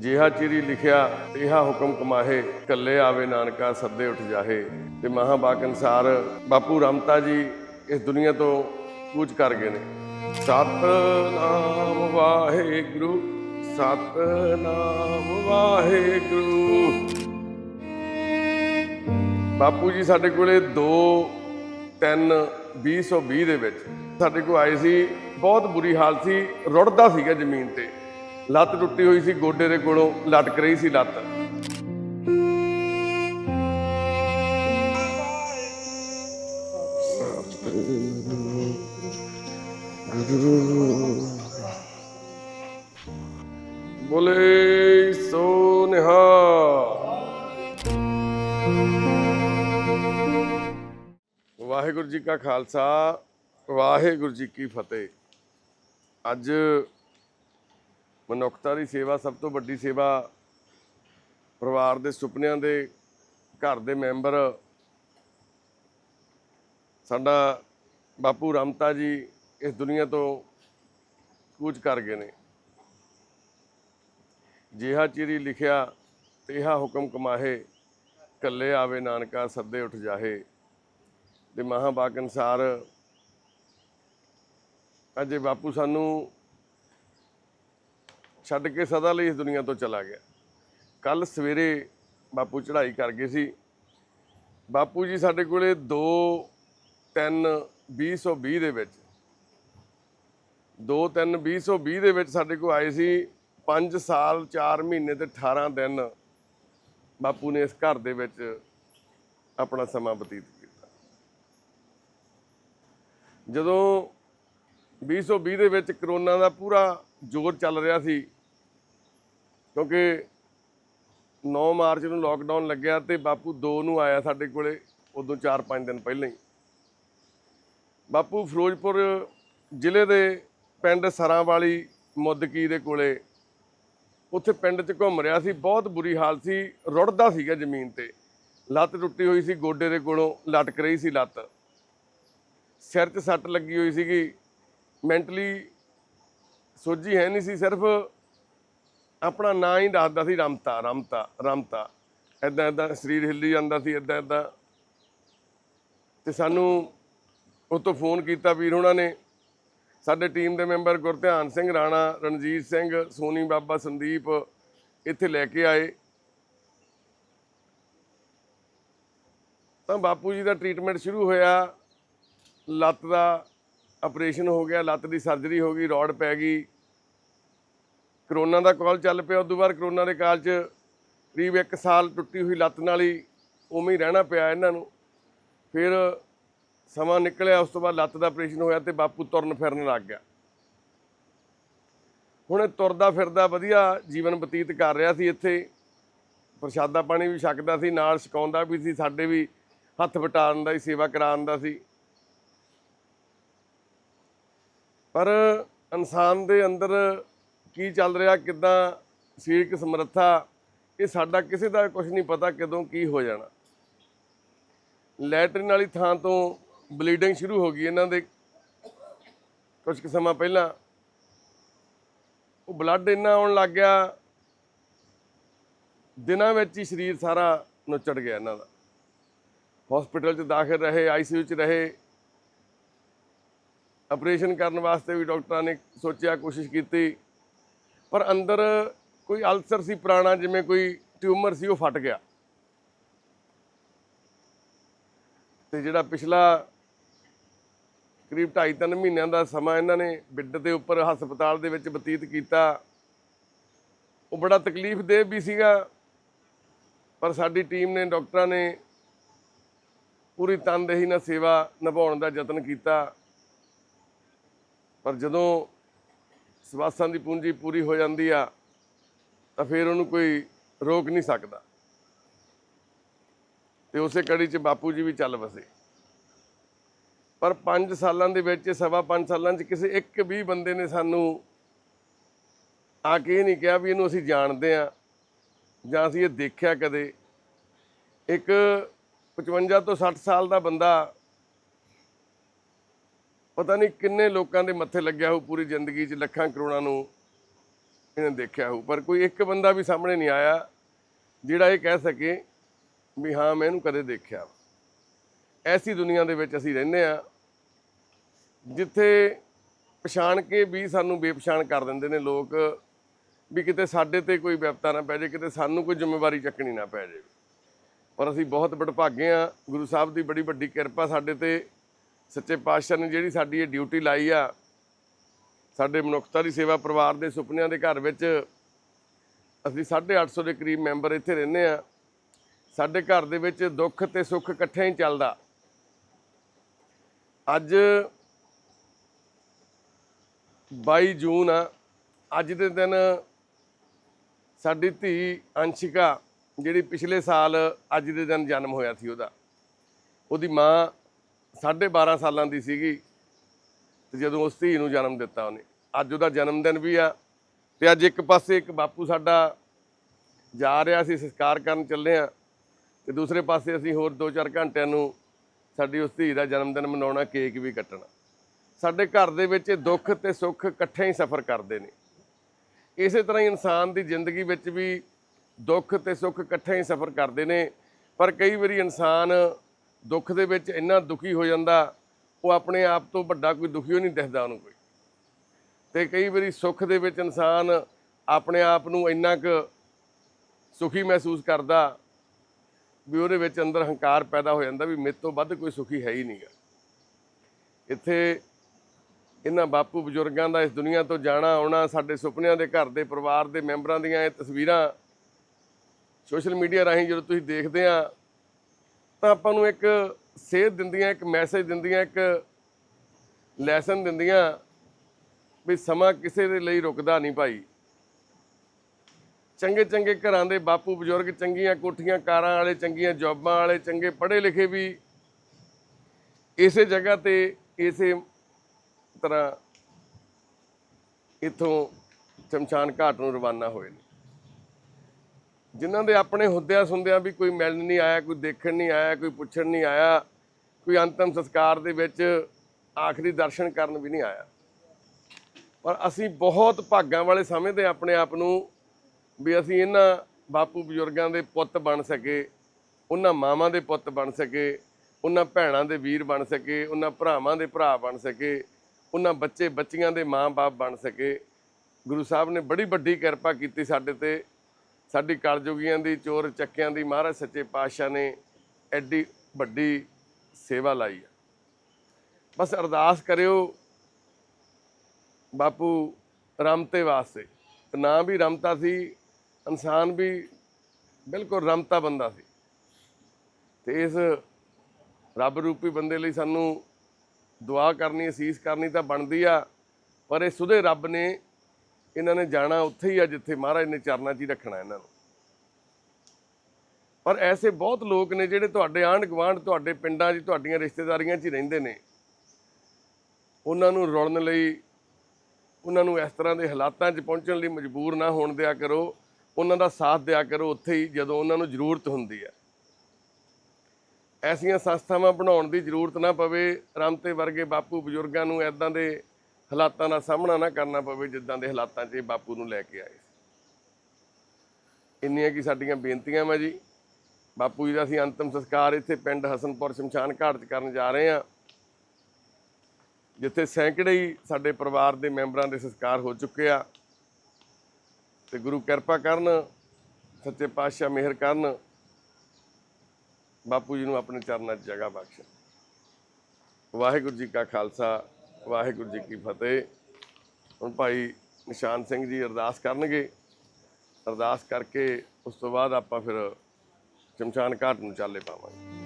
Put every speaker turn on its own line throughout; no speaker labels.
ਜਿਹਾ ਚਿਰੀ ਲਿਖਿਆ ਇਹਾ ਹੁਕਮ ਕਮਾਹੇ, ਕੱਲੇ ਆਵੇ ਨਾਨਕਾ ਸੱਦੇ ਉੱਠ ਜਾਹੇ। ਤੇ ਮਹਾਬਾਕ ਅਨਸਾਰ ਬਾਪੂ ਰਮਤਾ ਜੀ ਇਸ ਦੁਨੀਆ ਤੋਂ ਕੂਚ ਕਰ ਗਏ ਨੇ। ਸਤਨਾਮ ਵਾਹਿਗੁਰੂ ਸਤਨਾਮ ਵਾਹਿਗੁਰੂ। ਬਾਪੂ ਜੀ ਸਾਡੇ ਕੋਲੇ 2 3 2020 ਦੇ ਵਿੱਚ ਸਾਡੇ ਕੋਲ ਆਏ ਸੀ। ਬਹੁਤ ਬੁਰੀ ਹਾਲਤ ਸੀ, ਰੁੜਦਾ ਸੀਗਾ ਜ਼ਮੀਨ ਤੇ। ਲੱਤ ਟੁੱਟੀ ਹੋਈ ਸੀ, ਗੋਡੇ ਦੇ ਕੋਲੋਂ ਲਟਕ ਰਹੀ ਸੀ ਲੱਤ। ਬੋਲੇ, ਸੋ ਨਿਹਾਲ। ਵਾਹਿਗੁਰੂ ਜੀ ਕਾ ਖਾਲਸਾ, ਵਾਹਿਗੁਰੂ ਜੀ ਕੀ ਫਤਿਹ। ਅੱਜ ਮਨੁੱਖਤਾ ਦੀ ਸੇਵਾ ਸਭ ਤੋਂ ਵੱਡੀ ਸੇਵਾ ਪਰਿਵਾਰ ਦੇ ਸੁਪਨਿਆਂ ਦੇ, ਘਰ ਦੇ ਮੈਂਬਰ। ਸਾਡਾ ਬਾਪੂ ਰਮਤਾ ਜੀ ਇਸ ਦੁਨੀਆ ਤੋਂ ਕੂਚ ਕਰ ਗਏ ਨੇ। ਜਿਹਾ ਚਿਰੀ ਲਿਖਿਆ, ਤੇਹਾ ਹੁਕਮ ਕਮਾਹੇ, ਕੱਲੇ ਆਵੇ ਨਾਨਕਾ ਸੱਦੇ ਉੱਠ ਜਾਹੇ। ਤੇ ਮਹਾਬਾਕ ਅਨਸਾਰ ਅਜੇ ਬਾਪੂ ਸਾਨੂੰ ਛੱਡ ਕੇ ਸਦਾ ਲਈ ਇਸ ਦੁਨੀਆ ਤੋਂ ਚਲਾ ਗਿਆ। ਕੱਲ ਸਵੇਰੇ ਬਾਪੂ ਚੜ੍ਹਾਈ ਕਰ ਗਏ ਸੀ। ਬਾਪੂ ਜੀ ਸਾਡੇ ਕੋਲੇ 2 3 2020 ਦੇ ਵਿੱਚ। 2 3 2020 ਦੇ ਵਿੱਚ ਸਾਡੇ ਕੋਲ ਆਏ ਸੀ। 5 ਸਾਲ 4 ਮਹੀਨੇ ਤੇ 18 ਦਿਨ ਬਾਪੂ ਨੇ ਇਸ ਘਰ ਦੇ ਵਿੱਚ ਆਪਣਾ ਸਮਾਂ ਬਤੀਤ ਕੀਤਾ। ਜਦੋਂ 2020 ਦੇ ਵਿੱਚ ਕਰੋਨਾ ਦਾ ਪੂਰਾ ਜ਼ੋਰ ਚੱਲ ਰਿਹਾ ਸੀ ਕਿਉਂਕਿ 9 ਮਾਰਚ ਨੂੰ ਲੋਕਡਾਊਨ ਲੱਗਿਆ ਤੇ ਬਾਪੂ 2 ਨੂੰ ਆਇਆ ਸਾਡੇ ਕੋਲੇ ਉਦੋਂ 4-5 ਦਿਨ ਪਹਿਲਾਂ ਹੀ। ਬਾਪੂ ਫਿਰੋਜ਼ਪੁਰ ਜ਼ਿਲ੍ਹੇ ਦੇ ਪਿੰਡ ਸਰਾਂ ਵਾਲੀ ਮੁੱਦਕੀ ਦੇ ਕੋਲੇ ਉੱਥੇ ਪਿੰਡ 'ਚ ਘੁੰਮ ਰਿਹਾ ਸੀ, ਬਹੁਤ ਬੁਰੀ ਹਾਲਤ ਸੀ, ਰੁੜਦਾ ਸੀਗਾ ਜ਼ਮੀਨ ਤੇ। ਲੱਤ ਟੁੱਟੀ ਹੋਈ ਸੀ, ਗੋਡੇ ਦੇ ਕੋਲੋਂ ਲਟਕ ਰਹੀ ਸੀ ਲੱਤ। ਸਿਰ 'ਚ ਸੱਟ ਲੱਗੀ ਹੋਈ ਸੀਗੀ। ਮੈਂਟਲੀ ਸੋਝੀ ਹੈ ਨਹੀਂ ਸੀ, ਸਿਰਫ ਆਪਣਾ ਨਾਂ ਹੀ ਦੱਸਦਾ ਸੀ ਰਮਤਾ ਰਮਤਾ ਰਮਤਾ। ਐਦਾਂ ਐਦਾਂ ਸਰੀਰ ਹਿੱਲੀ ਜਾਂਦਾ ਸੀ ਐਦਾਂ ਐਦਾਂ ਤੇ ਸਾਨੂੰ ਉਹ ਤੋਂ ਫੋਨ ਕੀਤਾ ਵੀਰ ਉਹਨਾਂ ਨੇ। ਸਾਡੇ ਟੀਮ ਦੇ ਮੈਂਬਰ ਗੁਰਧਿਆਨ ਸਿੰਘ, ਰਾਣਾ ਰਣਜੀਤ ਸਿੰਘ, ਸੋਨੀ ਬਾਬਾ ਸੰਦੀਪ ਇੱਥੇ ਲੈ ਕੇ ਆਏ। ਤਾਂ ਬਾਪੂ ਜੀ ਦਾ ਟ੍ਰੀਟਮੈਂਟ ਸ਼ੁਰੂ ਹੋਇਆ। ਲੱਤ ਦਾ ਆਪਰੇਸ਼ਨ ਹੋ ਗਿਆ, ਲੱਤ ਦੀ ਸਰਜਰੀ ਹੋ ਗਈ, ਰੋਡ ਪੈ ਗਈ। ਕਰੋਨਾ ਦਾ ਕਾਲ ਚੱਲ ਪਿਆ, ਉਦੋਂ ਬਾਅਦ ਕਰੋਨਾ ਦੇ ਕਾਲ 'ਚ ਕਰੀਬ 1 ਸਾਲ ਟੁੱਟੀ ਹੋਈ ਲੱਤ ਨਾਲ ਹੀ ਉਵੇਂ ਹੀ ਰਹਿਣਾ ਪਿਆ ਇਹਨਾਂ ਨੂੰ। ਫਿਰ ਸਮਾਂ ਨਿਕਲਿਆ, ਉਸ ਤੋਂ ਬਾਅਦ ਲੱਤ ਦਾ ਆਪਰੇਸ਼ਨ ਹੋਇਆ ਤੇ ਬਾਪੂ ਤੁਰਨ ਫਿਰਨ ਲੱਗ ਗਿਆ। ਹੁਣ ਤੁਰਦਾ ਫਿਰਦਾ ਵਧੀਆ ਜੀਵਨ ਬਤੀਤ ਕਰ ਰਿਹਾ ਸੀ ਇੱਥੇ। ਪ੍ਰਸ਼ਾਦਾ ਪਾਣੀ ਵੀ ਛਕਦਾ ਸੀ, ਨਾਲ ਸਿਕਾਉਂਦਾ ਵੀ ਸੀ, ਸਾਡੇ ਵੀ ਹੱਥ ਵਟਾਉਣ ਦਾ ਹੀ ਸੇਵਾ ਕਰਾਉਣ ਦਾ ਸੀ। ਪਰ ਇਨਸਾਨ ਦੇ ਅੰਦਰ ਕੀ ਚੱਲ ਰਿਹਾ, ਕਿੱਦਾਂ ਸਰੀਰਕ ਸਮਰੱਥਾ ਇਹ ਸਾਡਾ ਕਿਸੇ ਦਾ ਕੁਝ ਨਹੀਂ ਪਤਾ ਕਦੋਂ ਕੀ ਹੋ ਜਾਣਾ। ਲੈਟਰਿਨ ਵਾਲੀ ਥਾਂ ਤੋਂ ਬਲੀਡਿੰਗ ਸ਼ੁਰੂ ਹੋ ਗਈ ਇਹਨਾਂ ਦੇ ਕੁਝ ਕੁ ਸਮਾਂ ਪਹਿਲਾਂ। ਉਹ ਬਲੱਡ ਇੰਨਾ ਆਉਣ ਲੱਗ ਗਿਆ, ਦਿਨਾਂ ਵਿੱਚ ਹੀ ਸਰੀਰ ਸਾਰਾ ਨੁੱਚੜ ਗਿਆ ਇਹਨਾਂ ਦਾ। ਹਸਪੀਟਲ 'ਚ ਦਾਖਲ ਰਹੇ ਆਈਸੀਯੂ 'ਚ ਰਹੇ। ਆਪਰੇਸ਼ਨ ਕਰਨ ਵਾਸਤੇ ਵੀ ਡਾਕਟਰਾਂ ਨੇ ਸੋਚਿਆ, ਕੋਸ਼ਿਸ਼ ਕੀਤੀ। ਪਰ ਅੰਦਰ ਕੋਈ ਅਲਸਰ ਸੀ ਪੁਰਾਣਾ, ਜਿਵੇਂ ਕੋਈ ਟਿਊਮਰ ਸੀ, ਉਹ ਫਟ ਗਿਆ। ਤੇ ਜਿਹੜਾ ਪਿਛਲਾ ਕਰੀਬ 2.5-3 ਮਹੀਨਿਆਂ ਦਾ ਸਮਾਂ ਇਹਨਾਂ ਨੇ ਬਿੱਡ ਦੇ ਉੱਪਰ ਹਸਪਤਾਲ ਦੇ ਵਿੱਚ ਬਤੀਤ ਕੀਤਾ, ਉਹ ਬੜਾ ਤਕਲੀਫਦੇਹ ਵੀ ਸੀਗਾ। ਪਰ ਸਾਡੀ ਟੀਮ ਨੇ, ਡਾਕਟਰਾਂ ਨੇ ਪੂਰੀ ਤਨਦੇਹੀ ਨਾਲ ਸੇਵਾ ਨਿਭਾਉਣ ਦਾ ਯਤਨ ਕੀਤਾ। ਪਰ ਜਦੋਂ ਸਵਾਸਾਂ ਦੀ ਪੂੰਜੀ ਪੂਰੀ ਹੋ ਜਾਂਦੀ ਆ, ਤਾਂ ਫਿਰ ਉਹਨੂੰ ਕੋਈ ਰੋਕ ਨਹੀਂ ਸਕਦਾ। ਤੇ ਉਸੇ ਕੜੀ 'ਚ ਬਾਪੂ ਜੀ ਵੀ ਚੱਲ ਵਸੇ। ਪਰ 5 ਸਾਲਾਂ ਦੇ ਵਿੱਚ, ਸਵਾ 5 ਸਾਲਾਂ 'ਚ ਕਿਸੇ ਇੱਕ ਵੀ ਬੰਦੇ ਨੇ ਸਾਨੂੰ ਆ ਕੇ ਇਹ ਨਹੀਂ ਕਿਹਾ ਵੀ ਇਹਨੂੰ ਅਸੀਂ ਜਾਣਦੇ ਆ, ਜਾਂ ਅਸੀਂ ਇਹ ਦੇਖਿਆ ਕਦੇ। ਇੱਕ 55 ਤੋਂ 60 ਸਾਲ ਦਾ ਬੰਦਾ ਪਤਾ ਨਹੀਂ ਕਿੰਨੇ ਲੋਕਾਂ ਦੇ ਮੱਥੇ ਲੱਗਿਆ ਹੋ ਪੂਰੀ ਜ਼ਿੰਦਗੀ 'ਚ ਲੱਖਾਂ ਕਰੋੜਾਂ ਨੂੰ ਇਹਨੇ ਦੇਖਿਆ ਹੋਊ, ਪਰ ਕੋਈ ਇੱਕ ਬੰਦਾ ਵੀ ਸਾਹਮਣੇ ਨਹੀਂ ਆਇਆ ਜਿਹੜਾ ਇਹ ਕਹਿ ਸਕੇ ਵੀ ਹਾਂ, ਮੈਂ ਇਹਨੂੰ ਕਦੇ ਦੇਖਿਆ। ਐਸੀ ਦੁਨੀਆ ਦੇ ਵਿੱਚ ਅਸੀਂ ਰਹਿੰਦੇ ਆ ਜਿੱਥੇ ਪਛਾਣ ਕੇ ਵੀ ਸਾਨੂੰ ਬੇਪਛਾਣ ਕਰ ਦਿੰਦੇ ਨੇ ਲੋਕ ਵੀ ਕਿਤੇ ਸਾਡੇ ਤੇ ਕੋਈ ਵਿਪਤਾ ਨਾ ਪੈ ਜਾਏ, ਕਿਤੇ ਸਾਨੂੰ ਕੋਈ ਜ਼ਿੰਮੇਵਾਰੀ ਚੱਕਣੀ ਨਾ ਪੈ ਜਾਏ। ਪਰ ਅਸੀਂ ਬਹੁਤ ਵਡਭਾਗੇ ਆ ਗੁਰੂ ਸਾਹਿਬ ਦੀ ਬੜੀ ਵੱਡੀ ਕਿਰਪਾ ਸਾਡੇ ਤੇ ਸੱਚੇ ਪਾਤਸ਼ਾਹ ਨੇ ਜਿਹੜੀ ਸਾਡੀ ਇਹ ਡਿਊਟੀ ਲਾਈ ਆ, ਸਾਡੇ ਮਨੁੱਖਤਾ ਦੀ ਸੇਵਾ ਪਰਿਵਾਰ ਦੇ ਸੁਪਨਿਆਂ ਦੇ ਘਰ ਵਿੱਚ ਅਸੀਂ 850 ਦੇ ਕਰੀਬ ਮੈਂਬਰ ਇੱਥੇ ਰਹਿੰਦੇ ਆ ਸਾਡੇ ਘਰ ਦੇ ਵਿੱਚ ਦੁੱਖ ਤੇ ਸੁੱਖ ਇਕੱਠਿਆਂ ਹੀ ਚੱਲਦਾ। ਅੱਜ 22 ਜੂਨ ਆ, ਅੱਜ ਦੇ ਦਿਨ ਸਾਡੀ ਧੀ ਅੰਸ਼ਿਕਾ, ਜਿਹੜੀ ਪਿਛਲੇ ਸਾਲ ਅੱਜ ਦੇ ਦਿਨ ਜਨਮ ਹੋਇਆ ਸੀ ਉਹਦਾ, ਉਹਦੀ ਮਾਂ 12.5 ਸਾਲਾਂ ਦੀ ਸੀਗੀ ਤੇ ਜਦੋਂ ਉਸ ਧੀ ਨੂੰ ਜਨਮ ਦਿੱਤਾ ਉਹਨੇ। ਅੱਜ ਉਹਦਾ ਜਨਮ ਦਿਨ ਵੀ ਆ ਤੇ ਅੱਜ ਇੱਕ ਪਾਸੇ ਇੱਕ ਬਾਪੂ ਸਾਡਾ ਜਾ ਰਿਹਾ ਸੀ ਸੰਸਕਾਰ ਕਰਨ ਚੱਲੇ ਆ ਤੇ ਦੂਸਰੇ ਪਾਸੇ ਅਸੀਂ ਹੋਰ 2-4 ਘੰਟਿਆਂ ਨੂੰ ਸਾਡੀ ਉਸ ਧੀ ਦਾ ਜਨਮ ਦਿਨ ਮਨਾਉਣਾ, ਕੇਕ ਵੀ ਕੱਟਣਾ। ਸਾਡੇ ਘਰ ਦੇ ਵਿੱਚ ਦੁੱਖ ਤੇ ਸੁੱਖ ਇਕੱਠੇ ਹੀ ਸਫ਼ਰ ਕਰਦੇ ਨੇ। ਇਸੇ ਤਰ੍ਹਾਂ ਹੀ ਇਨਸਾਨ ਦੀ ਜ਼ਿੰਦਗੀ ਵਿੱਚ ਵੀ ਦੁੱਖ ਤੇ ਸੁੱਖ ਇਕੱਠੇ ਹੀ ਸਫ਼ਰ ਕਰਦੇ ਨੇ, ਪਰ ਕਈ ਵਾਰੀ ਇਨਸਾਨ ਦੁੱਖ ਦੇ ਵਿੱਚ ਇੰਨਾ ਦੁਖੀ ਹੋ ਜਾਂਦਾ, ਉਹ ਆਪਣੇ ਆਪ ਤੋਂ ਵੱਡਾ ਕੋਈ ਦੁਖੀ ਹੋ ਨਹੀਂ ਦਿਖਦਾ ਉਹਨੂੰ ਕੋਈ। ਤੇ ਕਈ ਵਾਰੀ ਸੁੱਖ ਦੇ ਵਿੱਚ ਇਨਸਾਨ ਆਪਣੇ ਆਪ ਨੂੰ ਇੰਨਾ ਕੁ ਸੁਖੀ ਮਹਿਸੂਸ ਕਰਦਾ ਵੀ ਉਹਦੇ ਵਿੱਚ ਅੰਦਰ ਹੰਕਾਰ ਪੈਦਾ ਹੋ ਜਾਂਦਾ ਵੀ ਮੇਰੇ ਤੋਂ ਵੱਧ ਕੋਈ ਸੁਖੀ ਹੈ ਹੀ ਨਹੀਂਗਾ ਇੱਥੇ ਇਹਨਾਂ ਬਾਪੂ ਬਜ਼ੁਰਗਾਂ ਦਾ ਇਸ ਦੁਨੀਆ ਤੋਂ ਜਾਣਾ ਆਉਣਾ, ਸਾਡੇ ਸੁਪਨਿਆਂ ਦੇ ਘਰ ਦੇ ਪਰਿਵਾਰ ਦੇ ਮੈਂਬਰਾਂ ਦੀਆਂ ਇਹ ਤਸਵੀਰਾਂ ਸੋਸ਼ਲ ਮੀਡੀਆ ਰਾਹੀਂ ਜਦੋਂ ਤੁਸੀਂ ਦੇਖਦੇ ਆ ਤਾਂ ਆਪਾਂ ਨੂੰ ਇੱਕ ਸੇਧ ਦਿੰਦੀਆਂ, ਇੱਕ ਮੈਸੇਜ ਦਿੰਦੀਆਂ, ਇੱਕ ਲੈਸਨ ਦਿੰਦੀਆਂ ਵੀ ਸਮਾਂ ਕਿਸੇ ਦੇ ਲਈ ਰੁਕਦਾ ਨਹੀਂ ਭਾਈ। ਚੰਗੇ ਚੰਗੇ ਘਰਾਂ ਦੇ ਬਾਪੂ ਬਜ਼ੁਰਗ, ਚੰਗੀਆਂ ਕੋਠੀਆਂ, ਕਾਰਾਂ ਵਾਲੇ, ਚੰਗੀਆਂ ਜੌਬਾਂ ਵਾਲੇ, ਚੰਗੇ ਪੜ੍ਹੇ ਲਿਖੇ ਵੀ ਇਸੇ ਜਗ੍ਹਾ ਤੇ ਇਸੇ ਤਰ੍ਹਾਂ ਇਥੋਂ ਸ਼ਮਸ਼ਾਨ ਘਾਟ ਨੂੰ ਰਵਾਨਾ ਹੋਏ ਨੇ। ਜਿਨ੍ਹਾਂ ਦੇ ਆਪਣੇ ਹੁੰਦਿਆਂ ਸੁੰਦਿਆਂ ਵੀ ਕੋਈ ਮਿਲਣ ਨਹੀਂ ਆਇਆ, ਕੋਈ ਦੇਖਣ ਨਹੀਂ ਆਇਆ, ਕੋਈ ਪੁੱਛਣ ਨਹੀਂ ਆਇਆ, ਕੋਈ ਅੰਤਮ ਸੰਸਕਾਰ ਦੇ ਵਿੱਚ ਆਖਰੀ ਦਰਸ਼ਨ ਕਰਨ ਵੀ ਨਹੀਂ ਆਇਆ। ਪਰ ਅਸੀਂ ਬਹੁਤ ਭਾਗਾਂ ਵਾਲੇ ਸਮਝਦੇ ਆਪਣੇ ਆਪ ਨੂੰ ਵੀ ਅਸੀਂ ਇਹਨਾਂ ਬਾਪੂ ਬਜ਼ੁਰਗਾਂ ਦੇ ਪੁੱਤ ਬਣ ਸਕੇ, ਉਹਨਾਂ ਮਾਵਾਂ ਦੇ ਪੁੱਤ ਬਣ ਸਕੇ, ਉਹਨਾਂ ਭੈਣਾਂ ਦੇ ਵੀਰ ਬਣ ਸਕੇ, ਉਹਨਾਂ ਭਰਾਵਾਂ ਦੇ ਭਰਾ ਬਣ ਸਕੇ, ਉਹਨਾਂ ਬੱਚੇ ਬੱਚੀਆਂ ਦੇ ਮਾਂ-ਬਾਪ ਬਣ ਸਕੇ। ਗੁਰੂ ਸਾਹਿਬ ਨੇ ਬੜੀ ਵੱਡੀ ਕਿਰਪਾ ਕੀਤੀ ਸਾਡੇ ਤੇ। ਸਾਡੀ ਕਲਯੁਗੀਆਂ ਦੀ ਚੋਰ ਚੱਕਿਆਂ ਦੀ ਮਹਾਰਾਜ ਸੱਚੇ ਪਾਤਸ਼ਾਹ ਨੇ ਐਡੀ ਵੱਡੀ ਸੇਵਾ ਲਾਈ ਆ। ਬਸ ਅਰਦਾਸ ਕਰਿਓ ਬਾਪੂ ਰਮਤੇ ਵਾਸਤੇ। ਤੇ ਨਾਂ ਵੀ ਰਮਤਾ ਸੀ, ਇਨਸਾਨ ਵੀ ਬਿਲਕੁਲ ਰਮਤਾ ਬੰਦਾ ਸੀ। ਤੇ ਇਸ ਰੱਬ ਰੂਪੀ ਬੰਦੇ ਲਈ ਸਾਨੂੰ ਦੁਆ ਕਰਨੀ, ਅਸੀਸ ਕਰਨੀ ਤਾਂ ਬਣਦੀ ਆ, ਪਰ ਇਹ ਸੁਦੇ ਰੱਬ ਨੇ ਇਹਨਾਂ ਨੇ ਜਾਣਾ ਉੱਥੇ ਹੀ ਆ ਜਿੱਥੇ ਮਹਾਰਾਜ ਨੇ ਚਰਨਾਂ 'ਚ ਹੀ ਰੱਖਣਾ ਇਹਨਾਂ ਨੂੰ। ਪਰ ਐਸੇ ਬਹੁਤ ਲੋਕ ਨੇ ਜਿਹੜੇ ਤੁਹਾਡੇ ਆਂਢ ਗੁਆਂਢ ਤੁਹਾਡੇ ਪਿੰਡਾਂ 'ਚ, ਤੁਹਾਡੀਆਂ ਰਿਸ਼ਤੇਦਾਰੀਆਂ 'ਚ ਹੀ ਰਹਿੰਦੇ ਨੇ। ਉਹਨਾਂ ਨੂੰ ਰੁਲਣ ਲਈ, ਉਹਨਾਂ ਨੂੰ ਇਸ ਤਰ੍ਹਾਂ ਦੇ ਹਾਲਾਤਾਂ 'ਚ ਪਹੁੰਚਣ ਲਈ ਮਜਬੂਰ ਨਾ ਹੋਣ ਦਿਆ ਕਰੋ। ਉਹਨਾਂ ਦਾ ਸਾਥ ਦਿਆ ਕਰੋ ਉੱਥੇ ਹੀ ਜਦੋਂ ਉਹਨਾਂ ਨੂੰ ਜ਼ਰੂਰਤ ਹੁੰਦੀ ਹੈ ਐਸੀਆਂ ਸੰਸਥਾਵਾਂ ਬਣਾਉਣ ਦੀ ਜ਼ਰੂਰਤ ਨਾ ਪਵੇ। ਰਾਮਤੇ ਵਰਗੇ ਬਾਪੂ ਬਜ਼ੁਰਗਾਂ ਨੂੰ ਐਦਾਂ ਦੇ ਹਾਲਾਤਾਂ ਦਾ ਸਾਹਮਣਾ ਨਾ ਕਰਨਾ ਪਵੇ ਜਿੱਦਾਂ ਦੇ ਹਾਲਾਤਾਂ 'ਚ ਇਹ ਬਾਪੂ ਨੂੰ ਲੈ ਕੇ ਆਏ। ਸੀ ਇੰਨੀਆਂ ਕੀ ਸਾਡੀਆਂ ਬੇਨਤੀਆਂ ਵਾ ਜੀ? ਬਾਪੂ ਜੀ ਦਾ ਅਸੀਂ ਅੰਤਮ ਸੰਸਕਾਰ ਇੱਥੇ ਪਿੰਡ ਹਸਨਪੁਰ ਸ਼ਮਸ਼ਾਨ ਘਾਟ 'ਚ ਕਰਨ ਜਾ ਰਹੇ ਹਾਂ। ਜਿੱਥੇ ਸੈਂਕੜੇ ਹੀ ਸਾਡੇ ਪਰਿਵਾਰ ਦੇ ਮੈਂਬਰਾਂ ਦੇ ਸੰਸਕਾਰ ਹੋ ਚੁੱਕੇ ਆ। ਤੇ ਗੁਰੂ ਕਿਰਪਾ ਕਰਨ, ਸੱਚੇ ਪਾਤਸ਼ਾਹ ਮਿਹਰ ਕਰਨ, ਬਾਪੂ ਜੀ ਨੂੰ ਆਪਣੇ ਚਰਨਾਂ 'ਚ ਜਗ੍ਹਾ ਬਖਸ਼ਣ। ਵਾਹਿਗੁਰੂ ਜੀ ਕਾ ਖਾਲਸਾ ਵਾਹਿਗੁਰੂ ਜੀ ਕੀ ਫਤਿਹ। ਹੁਣ ਭਾਈ ਨਿਸ਼ਾਨ ਸਿੰਘ ਜੀ ਅਰਦਾਸ ਕਰਨਗੇ। ਅਰਦਾਸ ਕਰਕੇ ਉਸ ਤੋਂ ਬਾਅਦ ਆਪਾਂ ਫਿਰ ਸ਼ਮਸ਼ਾਨ ਘਾਟ ਨੂੰ ਚਾਲੇ ਪਾਵਾਂਗੇ।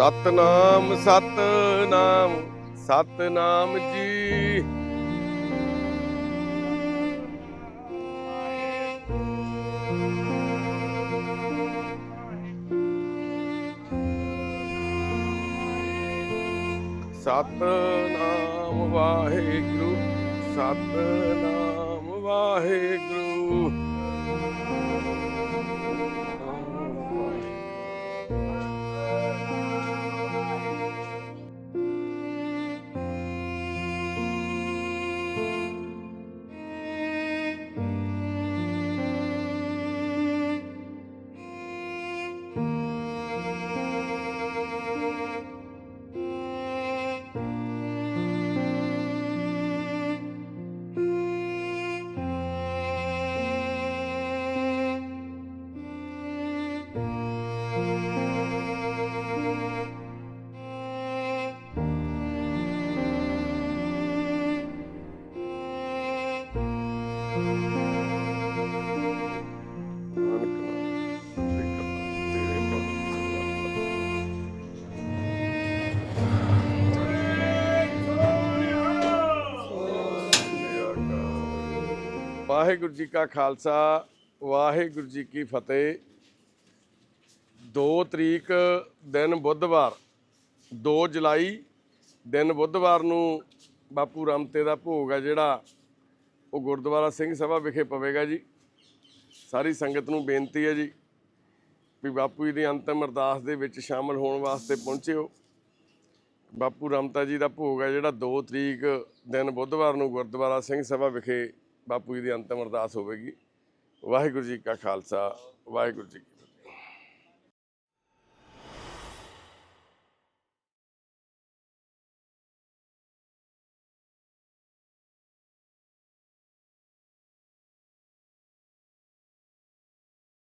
ਸਤਨਾਮ ਸਤਨਾਮ ਸਤਨਾਮ ਜੀ। ਸਤਨਾਮ ਵਾਹਿਗੁਰੂ ਸਤਨਾਮ ਵਾਹਿਗੁਰੂ। ਵਾਹਿਗੁਰੂ ਜੀ ਕਾ ਖਾਲਸਾ, ਵਾਹਿਗੁਰੂ ਜੀ ਕੀ ਫਤਿਹ। 2 ਤਰੀਕ ਦਿਨ ਬੁੱਧਵਾਰ 2 ਜੁਲਾਈ ਦਿਨ ਬੁੱਧਵਾਰ ਨੂੰ ਬਾਪੂ ਰਾਮਤੇ ਦਾ ਭੋਗ ਹੈ ਜਿਹੜਾ, ਉਹ ਗੁਰਦੁਆਰਾ ਸਿੰਘ ਸਭਾ ਵਿਖੇ ਪਵੇਗਾ ਜੀ। ਸਾਰੀ ਸੰਗਤ ਨੂੰ ਬੇਨਤੀ ਹੈ ਜੀ ਵੀ ਬਾਪੂ ਜੀ ਦੀ ਅੰਤਮ ਅਰਦਾਸ ਦੇ ਵਿੱਚ ਸ਼ਾਮਲ ਹੋਣ ਵਾਸਤੇ ਪਹੁੰਚਿਓ। ਬਾਪੂ ਰਾਮਤਾ ਜੀ ਦਾ ਭੋਗ ਹੈ ਜਿਹੜਾ 2 ਤਰੀਕ ਦਿਨ ਬੁੱਧਵਾਰ ਨੂੰ ਗੁਰਦੁਆਰਾ ਸਿੰਘ ਸਭਾ ਵਿਖੇ ਬਾਪੂ ਜੀ ਦੀ ਅੰਤਮ ਅਰਦਾਸ ਹੋਵੇਗੀ। ਵਾਹਿਗੁਰੂ ਜੀ ਕਾ ਖਾਲਸਾ ਵਾਹਿਗੁਰੂ ਜੀ